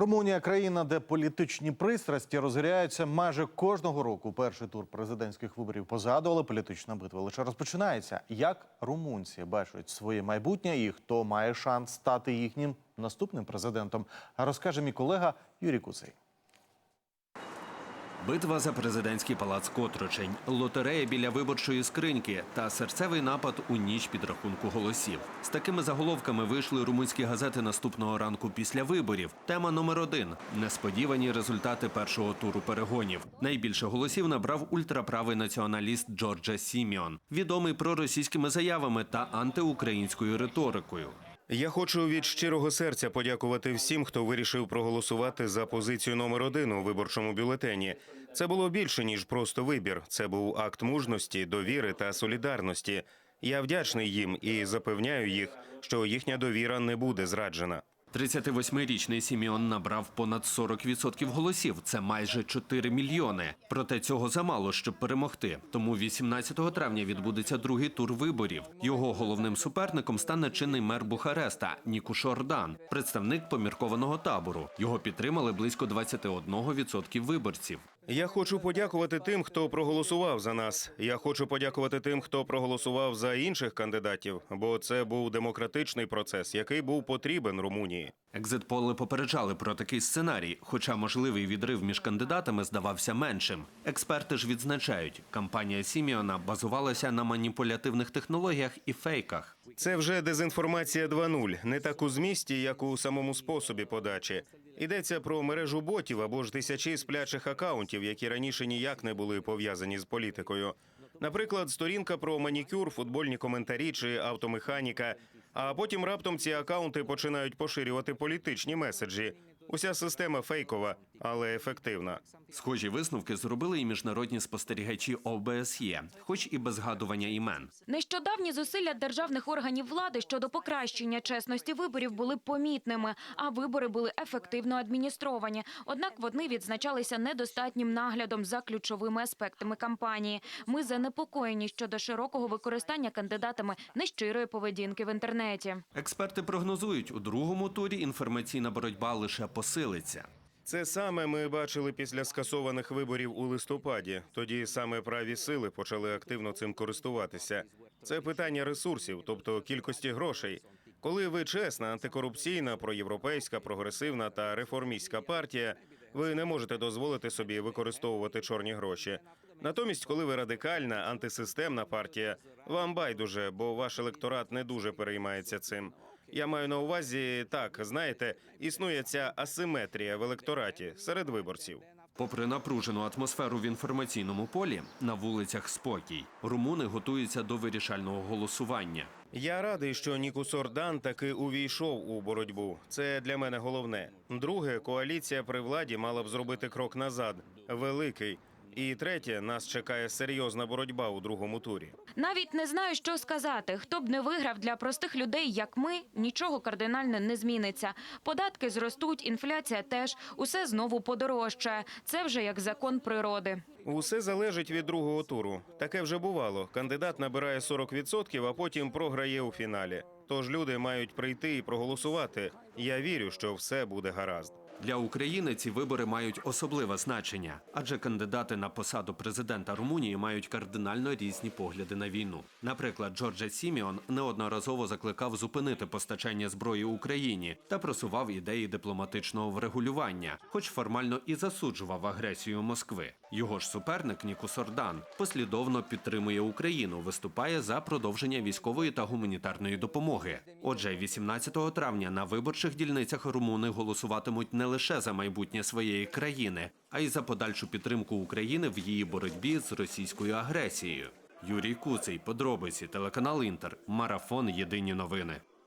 Румунія країна, де політичні пристрасті розгоряються майже кожного року. Перший тур президентських виборів позаду, але політична битва лише розпочинається. Як румунці бачать своє майбутнє і хто має шанс стати їхнім наступним президентом, розкаже мій колега Юрій Куцей. Битва за президентський палац Котрочень, лотерея біля виборчої скриньки та серцевий напад у ніч підрахунку голосів. З такими заголовками вийшли румунські газети наступного ранку після виборів. Тема номер один несподівані результати першого туру перегонів. Найбільше голосів набрав ультраправий націоналіст Джорджа Сіміон, відомий проросійськими заявами та антиукраїнською риторикою. Я хочу від щирого серця подякувати всім, хто вирішив проголосувати за позицію номер один у виборчому бюлетені. Це було більше ніж просто вибір. Це був акт мужності, довіри та солідарності. Я вдячний їм і запевняю їх, що їхня довіра не буде зраджена. 38-річний Сіміон набрав понад 40% голосів. Це майже 4 мільйони. Проте цього замало, щоб перемогти. Тому 18 травня відбудеться другий тур виборів. Його головним суперником стане чинний мер Бухареста Нікуш Ордан, представник поміркованого табору. Його підтримали близько 21% виборців. Я хочу подякувати тим, хто проголосував за нас. Я хочу подякувати тим, хто проголосував за інших кандидатів, бо це був демократичний процес, який був потрібен Румунії. Екзитполи попереджали про такий сценарій, хоча можливий відрив між кандидатами здавався меншим. Експерти ж відзначають, кампанія Сіміона базувалася на маніпулятивних технологіях і фейках. Це вже дезінформація 2.0, не так у змісті, як у самому способі подачі. Йдеться про мережу ботів або ж тисячі сплячих акаунтів, які раніше ніяк не були пов'язані з політикою. Наприклад, сторінка про манікюр, футбольні коментарі чи автомеханіка. А потім раптом ці акаунти починають поширювати політичні меседжі. Уся система фейкова, але ефективна. Схожі висновки зробили і міжнародні спостерігачі ОБСЄ, хоч і без згадування імен. Нещодавні зусилля державних органів влади щодо покращення чесності виборів були помітними, а вибори були ефективно адміністровані. Однак вони відзначалися недостатнім наглядом за ключовими аспектами кампанії. Ми занепокоєні щодо широкого використання кандидатами нещирої поведінки в інтернеті. Експерти прогнозують, у другому турі інформаційна боротьба лише посилиться. Це саме ми бачили після скасованих виборів у листопаді. Тоді саме праві сили почали активно цим користуватися. Це питання ресурсів, тобто кількості грошей. Коли ви чесна, антикорупційна, проєвропейська, прогресивна та реформістська партія, ви не можете дозволити собі використовувати чорні гроші. Натомість, коли ви радикальна, антисистемна партія, вам байдуже, бо ваш електорат не дуже переймається цим. Я маю на увазі, так знаєте, існує ця асиметрія в електораті серед виборців. Попри напружену атмосферу в інформаційному полі, на вулицях спокій. Румуни готуються до вирішального голосування. Я радий, що Нікус Ордан таки увійшов у боротьбу. Це для мене головне. Друге, коаліція при владі мала б зробити крок назад, великий. І третє, нас чекає серйозна боротьба у другому турі. Навіть не знаю, що сказати. Хто б не виграв для простих людей, як ми, нічого кардинально не зміниться. Податки зростуть, інфляція теж. Усе знову подорожчає. Це вже як закон природи. Усе залежить від другого туру. Таке вже бувало. Кандидат набирає 40%, а потім програє у фіналі. Тож люди мають прийти і проголосувати. Я вірю, що все буде гаразд. Для України ці вибори мають особливе значення, адже кандидати на посаду президента Румунії мають кардинально різні погляди на війну. Наприклад, Джорджа Сіміон неодноразово закликав зупинити постачання зброї Україні та просував ідеї дипломатичного врегулювання, хоч формально і засуджував агресію Москви. Його ж суперник Нікус Ордан послідовно підтримує Україну, виступає за продовження військової та гуманітарної допомоги. Отже, 18 травня на виборчих дільницях румуни голосуватимуть не лише за майбутнє своєї країни, а й за подальшу підтримку України в її боротьбі з російською агресією. Юрій Куций, подробиці, телеканал Інтер, марафон Єдині новини.